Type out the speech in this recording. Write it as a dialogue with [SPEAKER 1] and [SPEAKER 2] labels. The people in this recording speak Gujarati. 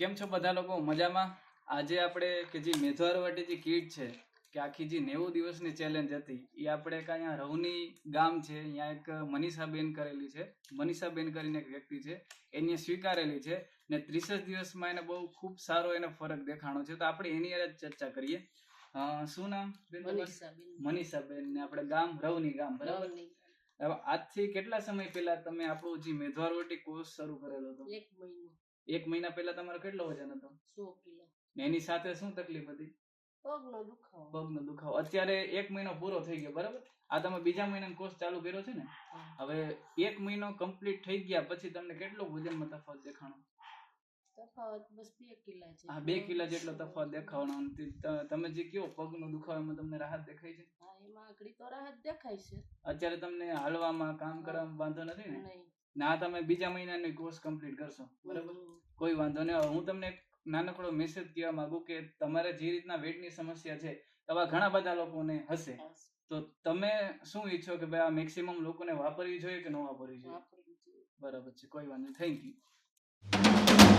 [SPEAKER 1] કેમ છો બધા લોકો? મજામાં? આજે આપણે કે જે મેધવારવાટી જે કીટ છે કે આખી જે નેવું દિવસની ચેલેન્જ હતી એ આપણે કાંઈ અહીંયા રવની ગામ છે અહીંયા એક મનીષાબેન કરેલી છે. મનીષાબેન કરીને એક વ્યક્તિ છે એને સ્વીકારેલી છે ને ત્રીસ જ દિવસમાં એને બહુ ખૂબ સારો એને ફરક દેખાણો છે. તો આપણે એની જ ચર્ચા કરીએ. શું નામ? બેન
[SPEAKER 2] મનીષાબેન.
[SPEAKER 1] મનીષાબેન ને આપણે ગામ રવની ગામ બરાબર? આજથી કેટલા સમય પહેલા તમે આપણો જે મેધવારવટી કોર્સ શરૂ કરેલો હતો?
[SPEAKER 2] એક મહિનો.
[SPEAKER 1] એક મહિના પહેલા તમારો કેટલો વજન હતો?
[SPEAKER 2] સો કિલો.
[SPEAKER 1] એની સાથે શું તકલીફ હતી?
[SPEAKER 2] પગનો દુખાવો.
[SPEAKER 1] પગનો દુખાવો. અત્યારે એક મહિનો પૂરો થઈ ગયો બરાબર? આ તમે બીજા મહિનાનો કોર્સ ચાલુ કર્યો છે ને? હવે એક મહિનો કમ્પ્લીટ થઈ ગયા પછી તમને કેટલો વજનમાં તફાવત દેખાણો?
[SPEAKER 2] તફાવત બસ બે કિલા છે
[SPEAKER 1] હા બે કિલા જેટલો તફાવત દેખાવાનો. તમે જે કયો પગનો દુખાવો એમાં તમને રાહત દેખાય છે?
[SPEAKER 2] હા એમાં આગળ તો રાહત દેખાય છે.
[SPEAKER 1] અત્યારે તમને હાલવામાં કામ કરવામાં વાંધો નથી ને?
[SPEAKER 2] નહીં.
[SPEAKER 1] ના તમે બીજા મહિનાની કોર્સ કમ્પ્લીટ કરશો બરાબર? કોઈ વાંધો નહીં. હું તમને નાનકડો મેસેજ કહેવા માંગુ કે તમારે જે રીતના વેટની સમસ્યા છે એવા ઘણા બધા લોકોને હશે. તો તમે શું ઈચ્છો કે ભાઈ આ મેક્સિમમ લોકોને વાપરવી જોઈએ કે ન
[SPEAKER 2] વાપરવી જોઈએ.
[SPEAKER 1] બરાબર છે. કોઈ વાંધો થેન્ક યુ